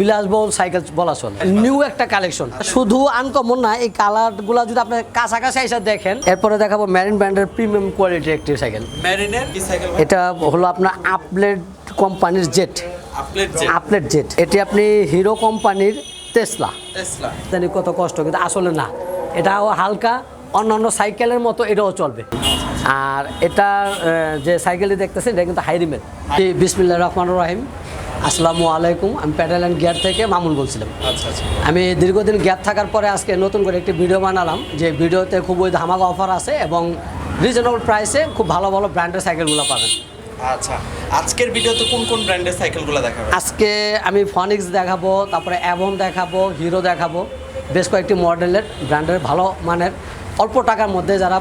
বিলাসবহুল সাইকেল বলা চলে। নিউ একটা কালেকশন শুধু আনকমন না এই কালারগুলো যদি আপনি কাছাকাছি এসে দেখেন এরপরে দেখাবো ম্যারিন ব্র্যান্ডের প্রিমিয়াম কোয়ালিটির একটি সাইকেল। ম্যারিনের এটা হলো আপনার আপলেট কোম্পানির জেট আপলেট জেট এটি আপনি হিরো কোম্পানির তেসলা টেসলা জানি কত কষ্ট কিন্তু আসলে না। এটাও হালকা অন্যান্য সাইকেলের মতো এটাও চলবে। আর এটা যে সাইকেলটি দেখতেছেন এটা কিন্তু হাইরিমের বিসমিল্লা রহমান রহিম। আসসালামু আলাইকুম আমি প্যাডেল অ্যান্ড গিয়ার থেকে মামুন বলছিলাম। আচ্ছা আচ্ছা। আমি দীর্ঘদিন গ্যাপ থাকার পরে আজকে নতুন করে একটি ভিডিও বানালাম যে ভিডিওতে খুব ওই ধামাকা অফার আছে এবং রিজনেবল প্রাইসে খুব ভালো ভালো ব্র্যান্ডের সাইকেলগুলো পাবেন। আচ্ছা আজকের ভিডিওতে কোন কোন ব্র্যান্ডের সাইকেলগুলো দেখাবে আজকে আমি ফনিক্স দেখাবো তারপরে অ্যাভন দেখাবো হিরো দেখাবো বেশ কয়েকটি মডেলের ব্র্যান্ডের ভালো মানের অল্প টাকার মধ্যে যারা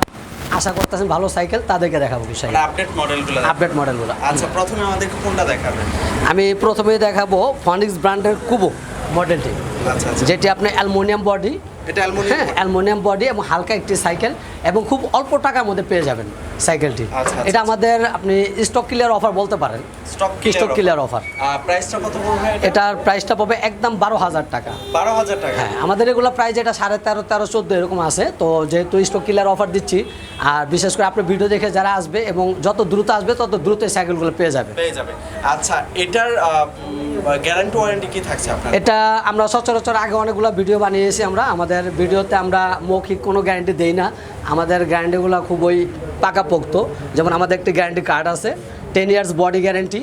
আশা করতেছেন ভালো সাইকেল তাদেরকে দেখাবো বিষয় আপডেট মডেলগুলো আপডেট মডেলগুলো আচ্ছা প্রথমে আমাদেরকে কোনটা দেখাবেন? আমি প্রথমে দেখাবো ফনিক্স ব্র্যান্ডের কুবো মডেলটি আচ্ছা আচ্ছা। যেটি আপনার অ্যালমোনিয়াম বডি এটা অ্যালুমিনিয়াম হ্যাঁ অ্যালমোনিয়াম বডি এবং হালকা একটি সাইকেল এবং খুব অল্প টাকার মধ্যে পেয়ে যাবেন সাইকেলটি। আচ্ছা, আচ্ছা, এটা আমাদের আপনি স্টক ক্লিয়ার অফার বলতে পারেন। স্টক ক্লিয়ার অফার প্রাইসটা কত পড়বে এটার প্রাইসটা পাবে একদম বারো হাজার টাকা। বারো হাজার টাকা? হ্যাঁ আমাদের এগুলো প্রাইস যেটা সাড়ে তেরো তেরো চোদ্দ এরকম আছে তো যেহেতু স্টক কিলার অফার দিচ্ছি আর বিশেষ করে আপনি ভিডিও দেখে যারা আসবে এবং যত দ্রুত আসবে তত দ্রুত এই সাইকেলগুলো পেয়ে যাবে। পেয়ে যাবে। আচ্ছা এটার গ্যারান্টি ওয়ারেন্টি কি থাকছে আপনার? এটা আমরা সচরাচর আগে অনেকগুলো ভিডিও বানিয়েছি আমরা। আমাদের ভিডিওতে আমরা মৌখিক কোনো গ্যারান্টি দেই না। আমাদের গ্যারান্টিগুলো খুবই পাকাপোক্ত। যেমন আমাদের একটি গ্যারান্টি কার্ড আছে। টেন ইয়ার্স বডি গ্যারেন্টি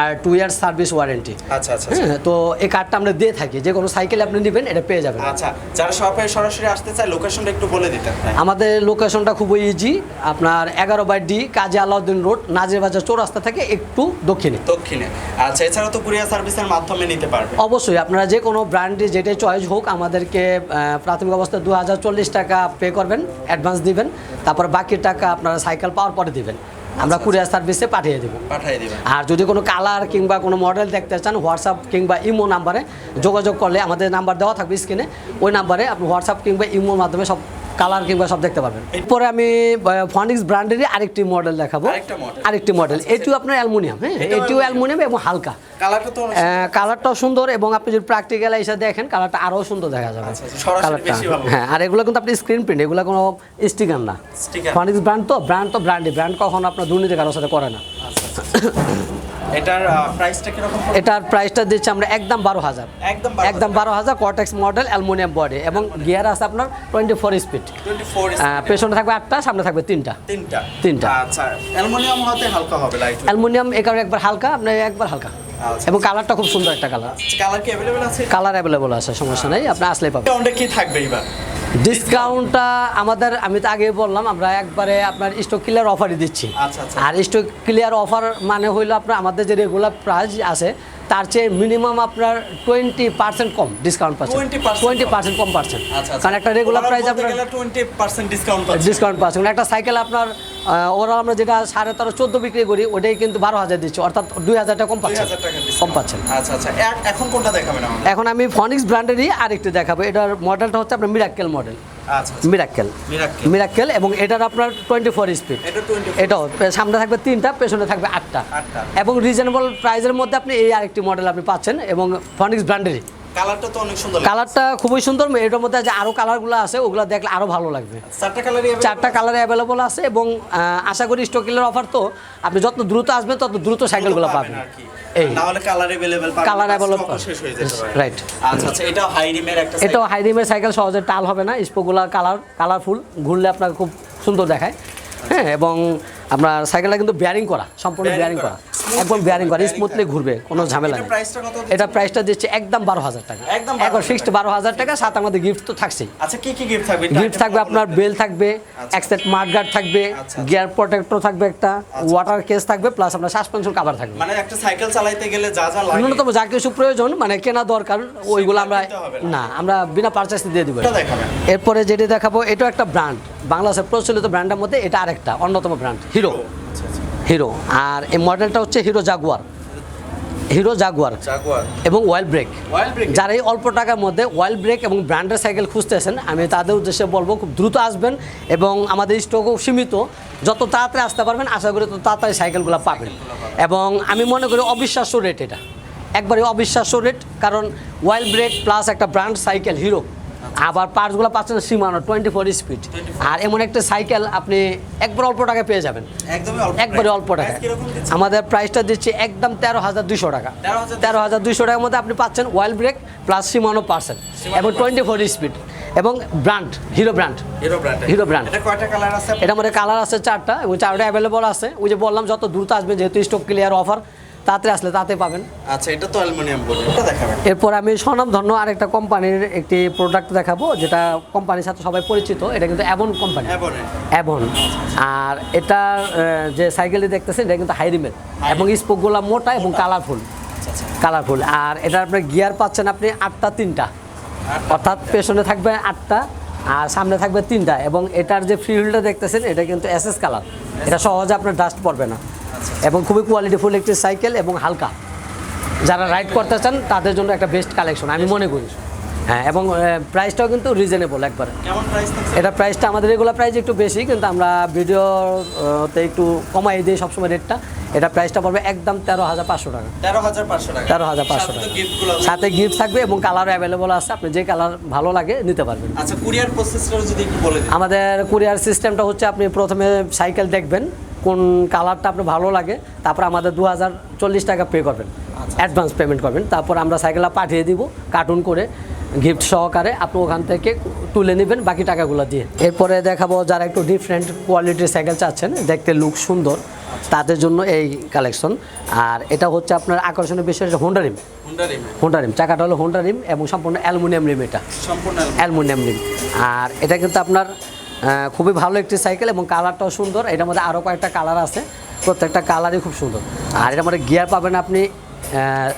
আর টু ইয়ার্স সার্ভিস ওয়ারেন্টি আচ্ছা আচ্ছা আচ্ছা। হ্যাঁ তো এই কার্ডটা আমরা দিয়ে থাকি যে কোনো সাইকেল আপনি নেবেন এটা পেয়ে যাবেন। আচ্ছা যারা শপে সরাসরি আসতে চায় লোকেশনটা একটু বলে হ্যাঁ আমাদের লোকেশনটা খুবই ইজি আপনার এগারো by D Kazi Alauddin road Nazir Bazar চৌরাস্তা থেকে একটু দক্ষিণে। দক্ষিণে। আচ্ছা এছাড়া তো কুরিয়ার সার্ভিসের মাধ্যমে নিতে পারবে অবশ্যই আপনারা যে কোনো ব্র্যান্ডে যেটাই চয়েস হোক আমাদেরকে প্রাথমিক অবস্থায় দু হাজার চল্লিশ টাকা পে করবেন অ্যাডভান্স দিবেন তারপর বাকি টাকা আপনারা সাইকেল পাওয়ার পরে দিবেন। আমরা কুরিয়ার সার্ভিসে পাঠিয়ে দেবো। পাঠিয়ে দেবো। আর যদি কোনো কালার কিংবা কোনো মডেল দেখতে চান হোয়াটসঅ্যাপ কিংবা ইমো নাম্বারে যোগাযোগ করলে আমাদের নাম্বার দেওয়া থাকবে স্ক্রিনে ওই নাম্বারে আপনি হোয়াটসঅ্যাপ কিংবা ইমোর মাধ্যমে সব কালার কিংবা সব দেখতে পারবেন। এরপরে আমি ফনিক্স ব্র্যান্ডেরই আরেকটি মডেল দেখাবো। আরেকটি মডেল এটিও আপনার অ্যালুমিনিয়াম হ্যাঁ? এটিও অ্যালুমিনিয়াম। এবং হালকা। কালারটাও সুন্দর এবং আপনি যদি প্র্যাকটিক্যাল এসে দেখেন কালারটা আরও সুন্দর দেখা যাবে। আচ্ছা, আচ্ছা, কালারটা। হ্যাঁ আর এগুলো কিন্তু আপনি স্ক্রিন প্রিন্ট এগুলো কোনো স্টিকার না। ফনিক্স ব্র্যান্ড তো ব্র্যান্ড তো ব্র্যান্ডই ব্র্যান্ড কখনো আপনার দুর্নীতি কারোর সাথে করে না। আচ্ছা, আচ্ছা। এটার প্রাইসটা কীরকম এটার প্রাইসটা দিচ্ছি আমরা একদম বারো হাজার। একদম একদম বারো হাজার কটেক্স মডেল অ্যালুমিনিয়াম বডি এবং গিয়ার আছে আপনার টোয়েন্টি ফোর স্পিড 24 পেছনে থাকবে আটটা সামনে থাকবে তিনটা। তিনটা। তিনটা। আচ্ছা অ্যালুমিনিয়াম হতে হালকা হবে লাইট অ্যালুমিনিয়াম এ কারণে একবার হালকা আপনার একবার হালকা। আচ্ছা। এবং কালারটা খুব সুন্দর একটা কালার কালার কি অ্যাভেলেবল আছে? কালার অ্যাভেলেবল আছে সমস্যা নেই আপনি আসলেই পাবেন। কি থাকবে এবার? ডিসকাউন্টটা আমাদের আমি তো আগে বললাম আমরা একবারে আপনার স্টক ক্লিয়ার অফারই দিচ্ছি আচ্ছা, আচ্ছা। আর স্টক ক্লিয়ার অফার মানে হইল আপনার আমাদের যে রেগুলার প্রাইস আছে তার চেয়ে মিনিমাম আপনার টোয়েন্টি পার্সেন্ট কম ডিসকাউন্ট পাচ্ছেন। টোয়েন্টি পার্সেন্ট কম। পাচ্ছেন। আচ্ছা কারণ একটা রেগুলার প্রাইস আপনার টোয়েন্টি পার্সেন্ট ডিসকাউন্ট ডিসকাউন্ট পাচ্ছেন। একটা সাইকেল আপনার ওরা আমরা যেটা সাড়ে তেরো চোদ্দ বিক্রি করি ওটাই কিন্তু বারো হাজার দিচ্ছি। অর্থাৎ দুই হাজার টাকা কম পাচ্ছেন। কম পাচ্ছেন। আচ্ছা আচ্ছা। এখন কোনটা দেখাবেন এখন আমি ফনিক্স ব্র্যান্ডেরই আরেকটি দেখাবো। এটার মডেলটা হচ্ছে আপনার মিরাক্কেল মডেল আচ্ছা মিরাক্কেল মিরাক্কেল মিরাক্কেল এবং এটার আপনার টোয়েন্টি ফোর স্পিড এটাও সামনে থাকবে তিনটা পেছনে থাকবে আটটা। এবং রিজনেবল প্রাইসের মধ্যে আপনি এই আরেকটি মডেল আপনি পাচ্ছেন এবং ফনিক্স ব্র্যান্ডেরই কালারটা তো অনেক সুন্দর। কালারটা খুবই সুন্দর এটার মধ্যে যে আরও কালারগুলো আছে ওগুলো দেখলে আরও ভালো লাগবে। চারটা কালারই চারটা কালার অ্যাভেলেবল আছে এবং আশা করি স্টকিলের অফার তো আপনি যত দ্রুত আসবেন তত দ্রুত সাইকেলগুলো পাবেন এই না হলে কালার अवेलेबल পাবেন Colour available stock ও শেষ হয়ে যেতে পারে Right. আচ্ছা আচ্ছা এটা হাই রিমের একটা এটাও হাই রিমের সাইকেল সহজে টাল হবে না স্পোগুলা কালার কালারফুল ঘুরলে আপনাকে খুব সুন্দর দেখায় হ্যাঁ এবং আপনার সাইকেলটা কিন্তু বেয়ারিং করা সম্পূর্ণ Bearing বেয়ারিং করা। একদম বেয়ারিং করা স্মুথলি ঘুরবে কোনো ঝামেলা এটা নেই। এটা প্রাইসটা দিচ্ছে একদম বারো হাজার টাকা। একদম একবার 12,000 ফিক্সড বারো হাজার টাকা সাথে আমাদের গিফট তো থাকছেই। আচ্ছা কি কি গিফট থাকবে? গিফট থাকবে আপনার বেল থাকবে এক সেট মাঠগার্ড থাকবে আচ্ছা। গিয়ার প্রোটেক্টর থাকবে একটা ওয়াটার কেস থাকবে প্লাস আপনার সাসপেনশন কাভার থাকবে। মানে একটা সাইকেল চালাইতে গেলে যা যা লাগে। ন্যূনতম যা কিছু প্রয়োজন মানে কেনা দরকার ওইগুলো আমরা না। আমরা বিনা পারচেস দিয়ে দিব এরপরে যেটি দেখাবো এটা একটা ব্র্যান্ড বাংলাদেশের প্রচলিত ব্র্যান্ডের মধ্যে এটা আরেকটা অন্যতম ব্র্যান্ড হিরো আচ্ছা আচ্ছা। হিরো। আর এই মডেলটা হচ্ছে হিরো জাগুয়ার। Hero Jaguar. এবং ওয়েল ব্রেক। Wild brake. যারা এই অল্প টাকার মধ্যে ওয়েল ব্রেক এবং ব্র্যান্ডের সাইকেল খুঁজতেছেন আমি তাদের উদ্দেশ্যে বলব খুব দ্রুত আসবেন এবং আমাদের স্টকও সীমিত। যত তাড়াতাড়ি আসতে পারবেন আশা করি তত তাড়াতাড়ি সাইকেলগুলো পাবেন। এবং আমি মনে করি অবিশ্বাস্য রেট এটা। একবারে অবিশ্বাস্য রেট কারণ ওয়াইল ব্রেক প্লাস একটা ব্র্যান্ড সাইকেল হিরো। আবার পার্টসগুলো পাচ্ছেন সীমানো টোয়েন্টি ফোর স্পিড আর এমন একটা সাইকেল আপনি একবার অল্প টাকায় পেয়ে যাবেন। একবারে অল্প টাকা Price কীরকম দিচ্ছে? আমাদের প্রাইসটা দিচ্ছি একদম তেরো হাজার দুশো টাকা। তেরো হাজার দুশো টাকার মধ্যে আপনি পাচ্ছেন ওয়াইল ব্রেক প্লাস সীমানো পার্সেল এবং টোয়েন্টি ফোর স্পিড এবং brand Hero brand Hero brand Hero brand। এটা কয়টা কালার আছে? আপনার? এটা আমাদের কালার আছে চারটা এবং চারটা অ্যাভেলেবল আছে। ওই যে বললাম যত দ্রুত আসবে যেহেতু স্টক ক্লিয়ার অফার তাড়াতাড়ি আসলে তাতে পাবেন। আচ্ছা এটা তো অ্যালুমিনিয়াম বডি এটা দেখাবেন। এরপর আমি স্বনামধন্য আরেকটা কোম্পানির একটি প্রোডাক্ট দেখাবো যেটা কোম্পানির সাথে সবাই পরিচিত এটা কিন্তু অ্যাবন কোম্পানি। অ্যাবন আর এটার আহ, যে সাইকেলটি দেখতেছেন এটা কিন্তু হাইরিমের এবং স্পোকগুলো মোটা এবং কালারফুল আচ্ছা আচ্ছা। কালারফুল আর এটা আপনার গিয়ার পাচ্ছেন আপনি আটটা তিনটা। অর্থাৎ পেছনে থাকবে আটটা আর সামনে থাকবে তিনটা। এবং এটার যে ফ্রি হুইলটা দেখতেছেন এটা কিন্তু এসএস কালার এটা সহজে আপনার ডাস্ট পড়বে না। এবং খুবই কোয়ালিটিফুল একটি সাইকেল এবং হালকা। যারা রাইড করতে চান তাদের জন্য একটা বেস্ট কালেকশন আমি মনে করি। হ্যাঁ এবং প্রাইসটাও কিন্তু রিজনেবল একবারে। এটা প্রাইসটা আমাদের রেগুলার প্রাইস একটু বেশি কিন্তু আমরা ভিডিওতে একটু কমাই দিই সবসময় রেটটা এটা প্রাইসটা পড়বে একদম তেরো হাজার পাঁচশো টাকা। তেরো হাজার পাঁচশো টাকা। তেরো হাজার পাঁচশো টাকা। সাথে গিফট থাকবে এবং কালার অ্যাভেলেবল আছে আপনি যে কালার ভালো লাগে নিতে পারবেন। আচ্ছা কুরিয়ার প্রসেসটা যদি একটু বলে আমাদের কুরিয়ার সিস্টেমটা হচ্ছে আপনি প্রথমে সাইকেল দেখবেন। কোন কালারটা আপনার ভালো লাগে তারপর আমাদের দু হাজার চল্লিশ টাকা পে করবেন। অ্যাডভান্স পেমেন্ট করবেন। তারপর আমরা সাইকেলটা পাঠিয়ে দিব কার্টুন করে গিফট সহকারে আপনি ওখান থেকে তুলে নেবেন বাকি টাকাগুলো দিয়ে। এরপরে দেখাবো যারা একটু ডিফারেন্ট কোয়ালিটির সাইকেল চাচ্ছেন দেখতে লুক সুন্দর তাদের জন্য এই কালেকশন আর এটা হচ্ছে আপনার আকর্ষণীয় বিষয় হচ্ছে হোন্ডা রিম হুন্ডা রিম চাকাটা হলো হোন্ডা রিম এবং সম্পূর্ণ অ্যালুমিনিয়াম রিম এটা। সম্পূর্ণ অ্যালুমিনিয়াম। রিম আর এটা কিন্তু আপনার খুবই ভালো একটি সাইকেল এবং কালারটাও সুন্দর। এটার মধ্যে আরও কয়েকটা কালার আছে। প্রত্যেকটা কালারই খুব সুন্দর। আর এটার মধ্যে গিয়ার পাবেন আপনি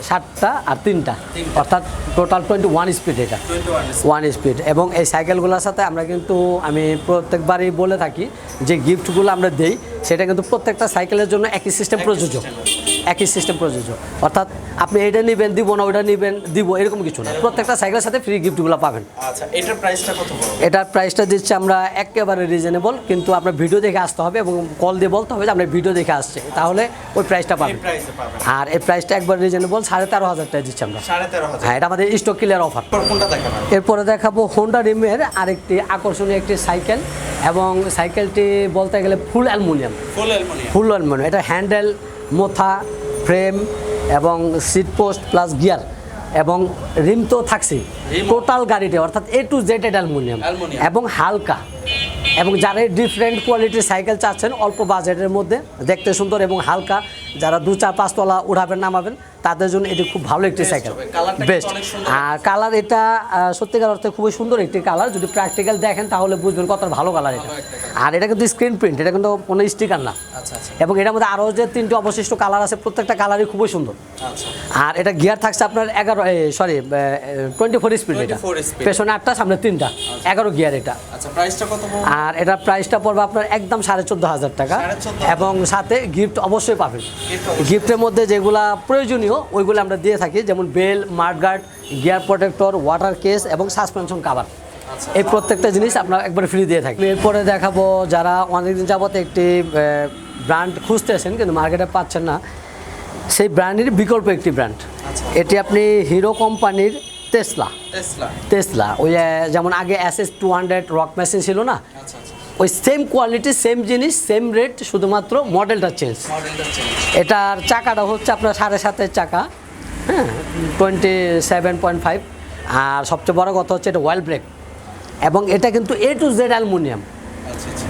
সাতটা আর তিনটা। অর্থাৎ টোটাল টোয়েন্টি ওয়ান স্পিড এটা ওয়ান স্পিড এবং এই সাইকেলগুলোর সাথে আমরা কিন্তু আমি প্রত্যেকবারই বলে থাকি যে গিফটগুলো আমরা দেই সেটা কিন্তু প্রত্যেকটা সাইকেলের জন্য একই সিস্টেম প্রযোজ্য। একই সিস্টেম প্রযোজ্য। অর্থাৎ আপনি এটা নেবেন দিব না ওটা নেবেন দিব এরকম কিছু না। প্রত্যেকটা সাইকেলের সাথে ফ্রি গিফটগুলো পাবেন। আচ্ছা এটার প্রাইসটা কত এটার প্রাইসটা দিচ্ছি আমরা একেবারে রিজনেবল কিন্তু আপনার ভিডিও দেখে আসতে হবে এবং কল দিয়ে বলতে হবে যে আপনার ভিডিও দেখে আসছে। তাহলে ওই প্রাইসটা পাবেন। আর এই প্রাইসটা একবার রিজনেবল সাড়ে তেরো হাজার টাকা দিচ্ছি আমরা। হ্যাঁ এটা আমাদের স্টক ক্লিয়ার অফার এরপরে দেখাবো হোন্ডা রিমের আরেকটি আকর্ষণীয় একটি সাইকেল এবং সাইকেলটি বলতে গেলে full aluminium full aluminium full aluminium এটা হ্যান্ডেল মোথা ফ্রেম এবং সিট পোস্ট প্লাস গিয়ার এবং রিম তো থাকছে টোটাল গাড়িটা অর্থাৎ এ টু জেড এটা অ্যালুমিনিয়াম। এবং হালকা। এবং যারা ডিফারেন্ট কোয়ালিটির সাইকেল চাচ্ছেন অল্প বাজেটের মধ্যে দেখতে সুন্দর এবং হালকা। যারা দু চার পাঁচতলা উঠাবেন নামাবেন তাদের জন্য এটি খুব ভালো একটি সাইকেল বেস্ট আর কালার এটা সত্যিকার অর্থে খুবই সুন্দর একটি কালার যদি প্র্যাকটিক্যাল দেখেন তাহলে বুঝবেন কত ভালো কালার এটা। আর এটা কিন্তু স্ক্রিন প্রিন্ট এটা কিন্তু কোনো স্টিকার না। আচ্ছা আচ্ছা। এবং এটার মধ্যে আরও যে তিনটি অবশিষ্ট কালার আছে প্রত্যেকটা কালারই খুবই সুন্দর। আচ্ছা। আর এটা গিয়ার থাকছে আপনার এগারো সরি টোয়েন্টি ফোর স্পিড এটা। পেছনে আটটা সামনে তিনটা। এগারো গিয়ার এটা। আর এটার প্রাইসটা পড়বে আপনার একদম সাড়ে চোদ্দ হাজার টাকা। এবং সাথে গিফট অবশ্যই পাবেন। গিফটের মধ্যে যেগুলা প্রয়োজনীয় ওইগুলো আমরা দিয়ে থাকি যেমন bell mudguard gear protector water case এবং সাসপেনশন কাভার। আচ্ছা। এই প্রত্যেকটা জিনিস আপনার একবার ফ্রি দিয়ে থাকি। এরপরে দেখাবো যারা অনেকদিন যাবত একটি ব্র্যান্ড খুঁজতেছেন কিন্তু মার্কেটে পাচ্ছেন না সেই ব্র্যান্ডের বিকল্প একটি ব্র্যান্ড আচ্ছা। এটি আপনি হিরো কোম্পানির টেসলা টেসলা টেসলা ওই যেমন আগে S S two hundred rock machine ছিল না? আচ্ছা। ওই সেম কোয়ালিটি সেম জিনিস সেম রেট শুধুমাত্র মডেলটা চেঞ্জ এটার চাকাটা হচ্ছে আপনার সাড়ে সাতের চাকা হ্যাঁ টোয়েন্টি সেভেন পয়েন্ট ফাইভ আর সবচেয়ে বড় কথা হচ্ছে এটা ওয়েল ব্রেক এবং এটা কিন্তু এ টু জেড অ্যালুমিনিয়াম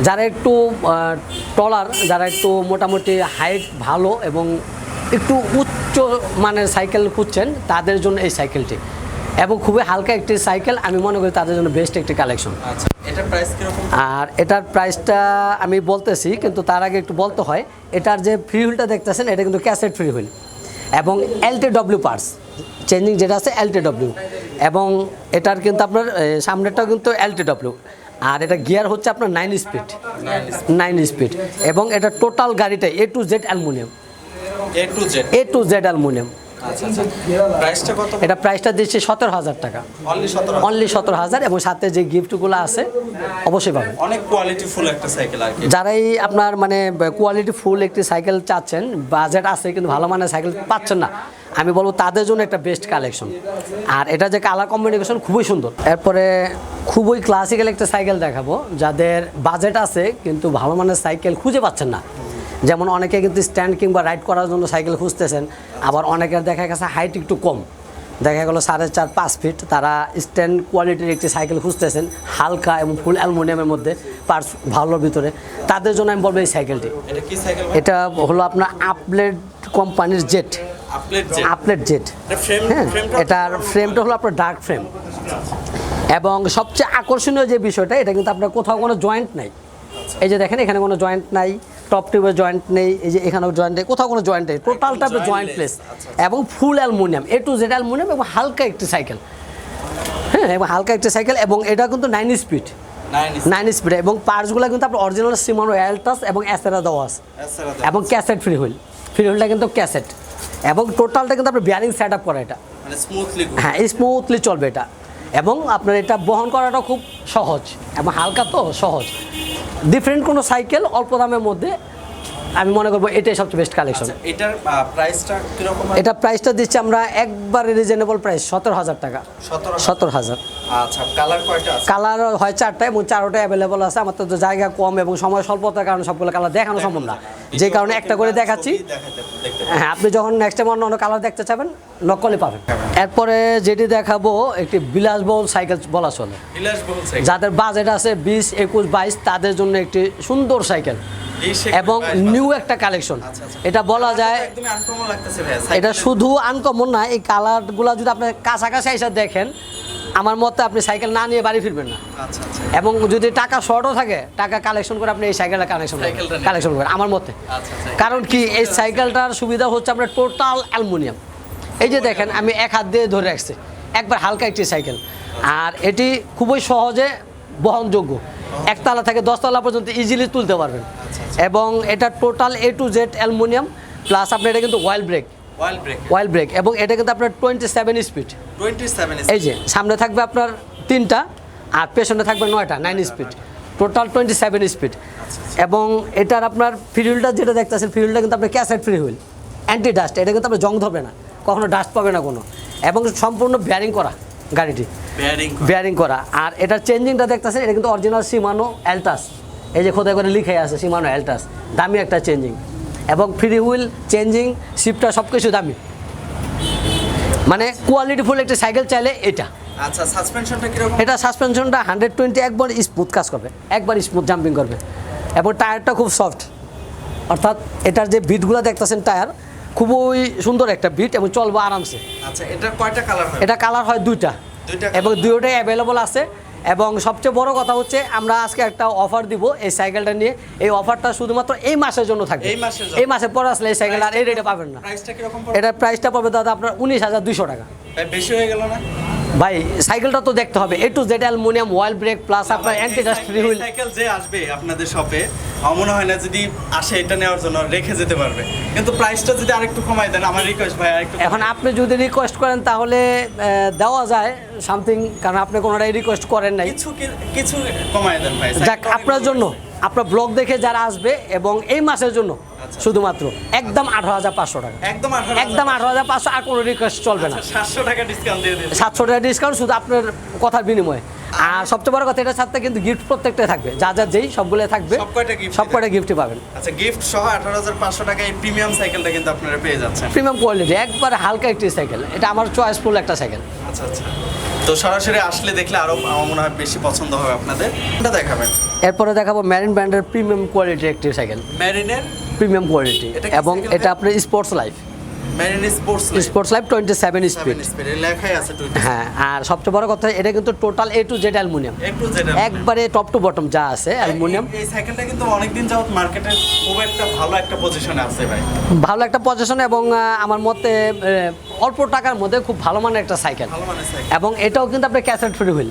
যারা একটু টলার যারা একটু মোটামুটি হাইট ভালো এবং একটু উচ্চ মানের সাইকেল খুঁজছেন তাদের জন্য এই সাইকেলটি এবং খুবই হালকা একটি সাইকেল আমি মনে করি তাদের জন্য বেস্ট একটি কালেকশন আচ্ছা এটার প্রাইস আর এটার প্রাইসটা আমি বলতেছি কিন্তু তার আগে একটু বলতে হয় এটার যে ফ্রি হুইলটা দেখতেছেন এটা কিন্তু ক্যাসেট ফ্রি হুইল এবং এলটি ডব্লিউ পার্টস চেঞ্জিং যেটা আছে এলটি ডব্লিউ এবং এটার কিন্তু আপনার সামনেরটাও কিন্তু এলটি ডব্লিউ আর এটা গিয়ার হচ্ছে আপনার নাইন স্পিড নাইন স্পিড এবং এটা টোটাল গাড়িটা A to Z aluminium A to Z A to Z aluminium আচ্ছা আচ্ছা। এটা প্রাইসটা দিচ্ছে সতেরো হাজার টাকা। অনলি সতেরো হাজার। এবং সাথে যে গিফটগুলো আছে অবশ্যই পাবেন। অনেক কোয়ালিটি ফুল একটা সাইকেল আর যারাই আপনার মানে কোয়ালিটি ফুল একটি সাইকেল চাচ্ছেন বাজেট আছে কিন্তু ভালো মানের সাইকেল পাচ্ছেন না আমি বলব তাদের জন্য একটা বেস্ট কালেকশন আর এটা যে কালার কম্বিনেশন খুবই সুন্দর। এরপরে খুবই ক্লাসিক্যাল একটা সাইকেল দেখাবো যাদের বাজেট আছে কিন্তু ভালো মানের সাইকেল খুঁজে পাচ্ছেন না। যেমন অনেকে কিন্তু স্ট্যান্ড কিংবা রাইড করার জন্য সাইকেল খুঁজতেছেন আবার অনেকের দেখা গেছে হাইট একটু কম। দেখা গেলো সাড়ে চার পাঁচ ফিট তারা স্ট্যান্ড কোয়ালিটির একটি সাইকেল খুঁজতেছেন হালকা এবং ফুল অ্যালুমিনিয়ামের মধ্যে পার্স ভালোর ভিতরে। তাদের জন্য আমি বলব এই সাইকেলটি এটা হলো আপনার আপলেট কোম্পানির জেট আপলেট জেট হ্যাঁ এটার ফ্রেমটা হলো আপনার ডার্ক ফ্রেম এবং সবচেয়ে আকর্ষণীয় যে বিষয়টা এটা কিন্তু আপনার কোথাও কোনো জয়েন্ট নাই। এই যে দেখেন এখানে কোনো জয়েন্ট নাই। টপ টিউবের জয়েন্ট নেই এই যে এখানেও জয়েন্ট নেই কোথাও কোনো জয়েন্ট নেই টোটালটা আপনার জয়েন্ট প্লেস এবং full aluminium A to Z aluminium এবং হালকা একটি সাইকেল হ্যাঁ এবং হালকা একটি সাইকেল এবং এটা কিন্তু নাইন স্পিড নাইন স্পিড এবং পার্টসগুলো কিন্তু আপনার অরিজিনাল সিমানো অ্যালটাস এবং অ্যাসেরা দেওয়া আছে। এবং ক্যাসেট ফ্রি হুইল ফ্রি হুইলটা কিন্তু ক্যাসেট এবং টোটালটা কিন্তু আপনার বিয়ারিং সেট আপ করা এটা। মানে হ্যাঁ স্মুথলি চলবে এটা। এবং আপনার এটা বহন করাটা খুব সহজ। এবং হালকা তো সহজ। ডিফারেন্ট কোনো সাইকেল অল্প দামের মধ্যে আমি মনে করব এটাই সবচেয়ে বেস্ট কালেকশন আচ্ছা এটার প্রাইসটা কীরকম এটা প্রাইসটা দিচ্ছি আমরা একবারে রিজনেবল প্রাইস সতেরো হাজার টাকা। সতেরো হাজার। আচ্ছা কালার কয়টা কালার হয় চারটা এবং চারোটা অ্যাভেলেবল আছে। আমার তো জায়গা কম এবং সময় স্বল্পতার কারণে সবগুলো কালার দেখানো সম্ভব না। যে কারণে একটা করে দেখাচ্ছি। হ্যাঁ আপনি যখন নেক্সট টাইম অন্য অন্য কালার দেখতে চাবেন নকলে পাবেন। এরপরে যেটি দেখাবো একটি বিলাসবহুল সাইকেল বলা চলে। যাদের বাজেট আছে বিশ একুশ বাইশ তাদের জন্য একটি সুন্দর সাইকেল এবং নিউ একটা কালেকশন আচ্ছা, আচ্ছা। এটা বলা যায় লাগতেছে ভাই এটা শুধু আনকমন না এই কালারগুলো যদি আপনি কাছাকাছি এসে দেখেন আমার মতে আপনি সাইকেল না নিয়ে বাড়ি ফিরবেন না। আচ্ছা আচ্ছা। এবং যদি টাকা শর্টও থাকে টাকা কালেকশন করে আপনি এই সাইকেলটা কালেকশন কালেকশন করেন। আমার মতে। আচ্ছা, আচ্ছা। কারণ কি এই সাইকেলটার সুবিধা হচ্ছে আপনার টোটাল অ্যালুমিনিয়াম এই যে দেখেন আমি এক হাত দিয়ে ধরে রাখছি। একবার হালকা একটি সাইকেল আর এটি খুবই সহজে বহনযোগ্য। একতলা থেকে দশতলা পর্যন্ত ইজিলি তুলতে পারবেন। এবং এটা total A to Z aluminium plus আপনার এটা কিন্তু wild brake wild brake wild brake এবং এটা কিন্তু আপনার টোয়েন্টি সেভেন স্পিড 27 এই যে সামনে থাকবে আপনার তিনটা আর পেছনে থাকবে নয়টা nine speed total twenty seven speed এবং এটার আপনার ফিরিউলটা যেটা দেখতেছেন ফিরিউলটা কিন্তু আপনার cassette free wheel anti dust এটা কিন্তু আপনার জং ধরবে না কখনো ডাস্ট পাবে না কোনো। এবং সম্পূর্ণ বেয়ারিং করা গাড়িটি। বেয়ারিং বেয়ারিং করা। আর এটার চেঞ্জিংটা দেখতেছেন এটা কিন্তু অরিজিনাল সিমানো অ্যালটাস এই যে খোদাই করে লিখে আছে সিমানো অ্যালটাস দামি একটা চেঞ্জিং এবং ফ্রি হুইল চেঞ্জিং শিফটার সব কিছু দামি। মানে কোয়ালিটিফুল একটা সাইকেল চাইলে এটা। আচ্ছা সাসপেনশনটা কীরকম? এটা সাসপেনশনটা হান্ড্রেড টোয়েন্টি একবার স্মুথ কাজ করবে একবার স্মুথ জাম্পিং করবে। এবং টায়ারটা খুব সফট অর্থাৎ এটার যে বিটগুলো দেখতেছেন টায়ার খুবই সুন্দর একটা বিট এবং চলবো আরামসে। আচ্ছা এটা কয়টা কালার হয়? এটা কালার হয় দুইটা। দুইটা এবং দুইটাই অ্যাভেলেবল আছে। এবং সবচেয়ে বড় কথা হচ্ছে আমরা আজকে একটা অফার দিব এই সাইকেলটা নিয়ে। এই অফারটা শুধুমাত্র এই মাসের জন্য থাকবে। এই মাসের পর এই মাসে পরে আসলে এই সাইকেল আর এই রেটে পাবেন না। প্রাইসটা কীরকম পড়বে? এটার প্রাইসটা পড়বে দাদা আপনার উনিশ হাজার দুশো টাকা। বেশি হয়ে গেল না? ভাই সাইকেলটা তো দেখতে হবে। A to Z aluminium wall brake plus আপনার anti dust free wheel cycle যে আসবে আপনাদের শপে আমার মনে হয় না যদি আসে এটা নেওয়ার জন্য রেখে যেতে পারবে। কিন্তু প্রাইসটা যদি আরেকটু কমাই দেন আমার রিকোয়েস্ট ভাই আরেকটু এখন আপনি যদি রিকোয়েস্ট করেন তাহলে দেওয়া যায় সামথিং কারণ আপনি কোনোটাই রিকোয়েস্ট করেন নাই। কিছু কিছু কমাই দেন ভাই। যাক আপনার জন্য। আপনার ব্লগ দেখে যারা আসবে এবং এই মাসের জন্য আচ্ছা। শুধুমাত্র একদম আঠারো হাজার পাঁচশো টাকা। একদম একদম আঠারো হাজার পাঁচশো আর কোনো রিকোয়েস্ট চলবে না। সাতশো টাকা ডিসকাউন্ট দিয়ে সাতশো টাকা ডিসকাউন্ট শুধু আপনার কথার বিনিময়ে। আর সবচেয়ে বড় কথা এটার সাথে কিন্তু গিফট প্রত্যেকটাই থাকবে। যা যা যেই সবগুলো থাকবে সব কয়টা গিফটই পাবেন। আচ্ছা গিফট সহ আঠারো হাজার পাঁচশো টাকা এই প্রিমিয়াম সাইকেলটা কিন্তু আপনারা পেয়ে যাচ্ছেন। প্রিমিয়াম কোয়ালিটি একবারে হালকা একটি সাইকেল এটা আমার চয়েসফুল একটা সাইকেল আচ্ছা আচ্ছা। তো সরাসরি আসলে দেখলে আরও আমার মনে হয় বেশি পছন্দ হবে আপনাদের। এটা দেখাবেন। এরপরে দেখাবো ম্যারিন ব্র্যান্ডের প্রিমিয়াম কোয়ালিটির একটি সাইকেল ম্যারিনের প্রিমিয়াম কোয়ালিটি এবং এটা আপনার sports life sports life twenty seven speed হ্যাঁ আর সবচেয়ে বড় কথা এটা কিন্তু total A to Z aluminium একবারে টপ টু বটম যা আছে অ্যালুমিনিয়াম এই- এই সাইকেলটা কিন্তু অনেকদিন যাবত মার্কেটে খুব একটা ভালো একটা পজিশনে আছে ভাই। ভালো একটা পজিশন এবং আমার মতে অল্প টাকার মধ্যে খুব ভালো মানের একটা সাইকেল এবং এটাও কিন্তু আপনার cassette free wheel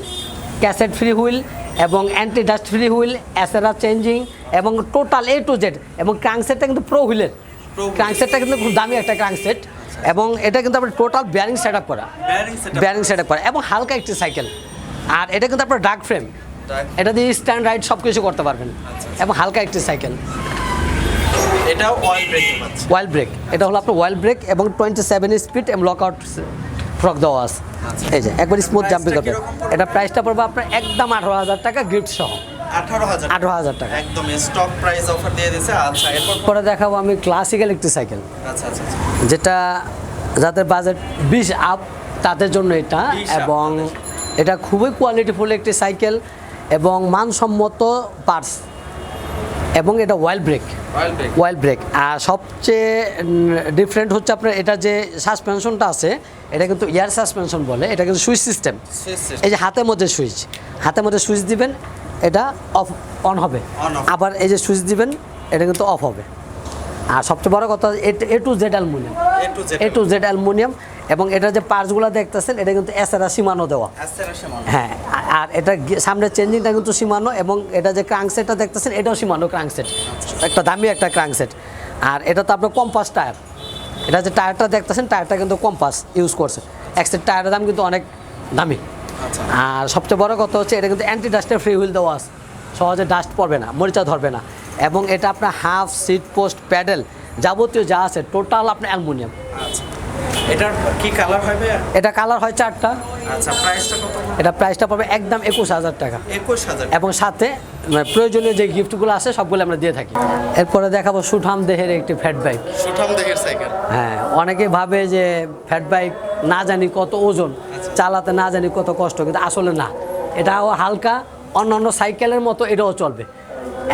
cassette free wheel এবং anti dust free wheel Acera changing এবং টোটাল এ টু জেড এবং ক্রাংসেটটা কিন্তু প্রো হুইলের। ক্রাংসেটটা কিন্তু খুব দামি একটা ক্রাংসেট এবং এটা কিন্তু আপনার টোটাল বেয়ারিং সেট আপ করা। বেয়ারিং সেট আপ করা। এবং হালকা একটি সাইকেল আর এটা কিন্তু আপনার ডার্ক ফ্রেম এটা দিয়ে স্ট্যান্ড রাইড সব কিছু করতে পারবেন। এবং হালকা একটি সাইকেল অয়েল ব্রেক ব্রেক এটা হলো আপনার ওয়াইল ব্রেক এবং টোয়েন্টি সেভেন স্পিড এবং লকআউট ফ্রক দেওয়া আছে। আচ্ছা। এই যে একবার স্মুথ জাম্পিং করবে এটা প্রাইসটা পড়বে আপনার একদম আঠারো হাজার টাকা গিফট সহ। আঠারো হাজার টাকা। একদম স্টক প্রাইস অফার দিয়ে দিছে। আচ্ছা এরপর পরে দেখাবো আমি ক্লাসিক্যাল একটি সাইকেল আচ্ছা আচ্ছা আচ্ছা। যেটা যাদের বাজেট বিশ আপ তাদের জন্য এটা। এবং এটা খুবই কোয়ালিটিফুল একটি সাইকেল এবং মানসম্মত পার্টস এবং এটা ওয়াইল ব্রেক ওয়াইল ব্রেক আর সবচেয়ে ডিফারেন্ট হচ্ছে আপনার এটা যে সাসপেনশনটা আছে এটা কিন্তু এয়ার সাসপেনশন বলে এটা কিন্তু সুইচ সিস্টেম এই যে হাতের মধ্যে সুইচ। হাতের মধ্যে সুইচ দিবেন এটা অফ অন হবে। আবার এই যে সুইচ দিবেন এটা কিন্তু অফ হবে। আর সবচেয়ে বড় কথা A to Z aluminium. A to Z aluminium এবং এটা যে পার্টসগুলো দেখতেছেন এটা কিন্তু এসআরা সীমানো দেওয়া। হ্যাঁ আর এটা সামনের চেঞ্জিংটা কিন্তু সীমানো এবং এটা যে ক্রাঙ্কসেটটা দেখতেছেন এটাও সীমানো ক্রাঙ্কসেট একটা দামি একটা ক্রাঙ্কসেট আর এটা তো আপনার কম্পাস টায়ার এটা যে টায়ারটা দেখতেছেন টায়ারটা কিন্তু কম্পাস ইউজ করছে। এক্সের টায়ারের দাম কিন্তু অনেক দামি। আর সবচেয়ে বড় কথা হচ্ছে এটা কিন্তু অ্যান্টি ডাস্টের ফ্রি হুইল দেওয়া আছে। সহজে ডাস্ট পড়বে না মরিচা ধরবে না। এবং এটা আপনার হাফ সিট পোস্ট প্যাডেল যাবতীয় যা আছে টোটাল আপনার অ্যালুমিনিয়াম। আচ্ছা। এটার কি কালার হবে? এটা কালার হয় চারটা। আচ্ছা প্রাইসটা কত এটা প্রাইসটা পড়বে একদম একুশ হাজার টাকা। একুশ হাজার এবং সাথে মানে প্রয়োজনীয় যে গিফটগুলো আছে সবগুলো আমরা দিয়ে থাকি। এরপরে দেখাবো সুঠাম দেহের একটি ফ্যাট বাইক সুঠাম দেহের সাইকেল হ্যাঁ অনেকে ভাবে যে ফ্যাট বাইক না জানি কত ওজন। চালাতে না জানি কত কষ্ট কিন্তু আসলে না। এটাও হালকা অন্যান্য সাইকেলের মতো এটাও চলবে।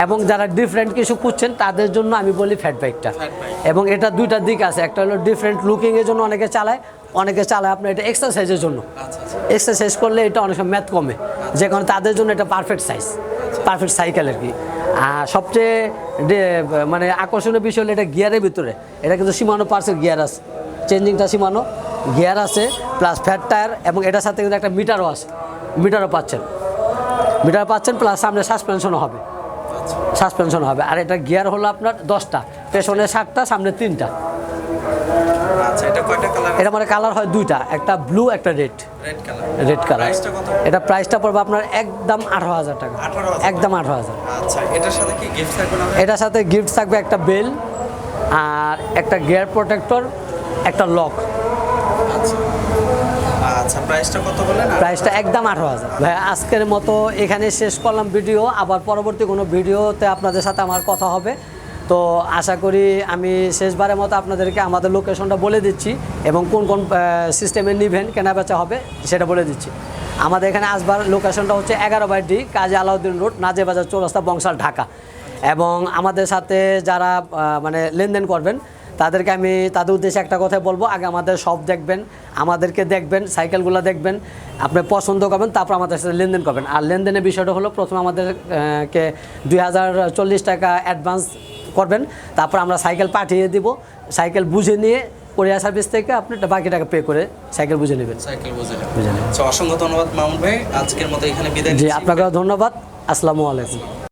এবং যারা ডিফারেন্ট কিছু খুঁজছেন তাদের জন্য আমি বলি ফ্যাট বাইকটা এবং এটা দুইটা দিক আছে। একটা হলো ডিফারেন্ট লুকিংয়ের জন্য অনেকে চালায় অনেকে চালায় আপনার এটা এক্সারসাইজের জন্য। আচ্ছা আচ্ছা। এক্সারসাইজ করলে এটা অনেক সময় ম্যাথ কমে। যে কারণে তাদের জন্য এটা পারফেক্ট সাইজ পারফেক্ট সাইকেল আর কি। আর সবচেয়ে মানে আকর্ষণীয় বিষয় হলো এটা গিয়ারের ভিতরে। এটা কিন্তু সীমানো পার্সের গিয়ার আছে। চেঞ্জিংটা সীমানো গিয়ার আছে প্লাস ফ্যাট টায়ার এবং এটার সাথে কিন্তু একটা মিটারও আছে। মিটারও পাচ্ছেন। মিটার পাচ্ছেন প্লাস সামনে সাসপেনশনও হবে। সাসপেনশন হবে। আর এটা গিয়ার হলো আপনার দশটা। পেছনে সাতটা সামনে তিনটা। আচ্ছা এটা এটা মানে কালার হয় দুইটা। একটা ব্লু একটা রেড রেড কালার এটা প্রাইসটা পড়বে আপনার একদম আঠারো হাজার টাকা। একদম আঠারো হাজার। আচ্ছা এটার সাথে কি গিফট থাকবে না? এটার সাথে গিফট থাকবে একটা বেল আর একটা গিয়ার প্রোটেক্টর একটা লক আচ্ছা। আচ্ছা প্রাইসটা কত বলেন আর প্রাইসটা একদম আঠারো হাজার। ভাই, আজকের মতো এখানে শেষ করলাম ভিডিও। আবার পরবর্তী কোনো ভিডিওতে আপনাদের সাথে আমার কথা হবে। তো আশা করি আমি শেষবারের মতো আপনাদেরকে আমাদের লোকেশনটা বলে দিচ্ছি এবং কোন কোন সিস্টেমে নিবেন কেনা বেচা হবে, সেটা বলে দিচ্ছি। আমাদের এখানে আসবার লোকেশনটা হচ্ছে এগারো by D, Kazi Alauddin road Nazir Bazar চৌরাস্তা, বংশাল, ঢাকা। এবং আমাদের সাথে যারা মানে লেনদেন করবেন তাদেরকে আমি তাদের উদ্দেশ্যে একটা কথাই বলব। আগে আমাদের সব দেখবেন আমাদেরকে দেখবেন সাইকেলগুলো দেখবেন আপনি পছন্দ করবেন তারপর আমাদের সাথে লেনদেন করবেন। আর লেনদেনের বিষয়টা হলো প্রথমে আমাদেরকে দুই হাজার চল্লিশ টাকা অ্যাডভান্স করবেন তারপর আমরা সাইকেল পাঠিয়ে দিব। সাইকেল বুঝে নিয়ে কোরিয়ার সার্ভিস থেকে আপনি বাকি টাকা পে করে সাইকেল বুঝে নেবেন। সাইকেল বুঝে নেবেন। অসংখ্য ধন্যবাদ মামুন ভাই আজকের মতো এখানে বিদায় জি আপনাকে ধন্যবাদ। আসসালামু আলাইকুম।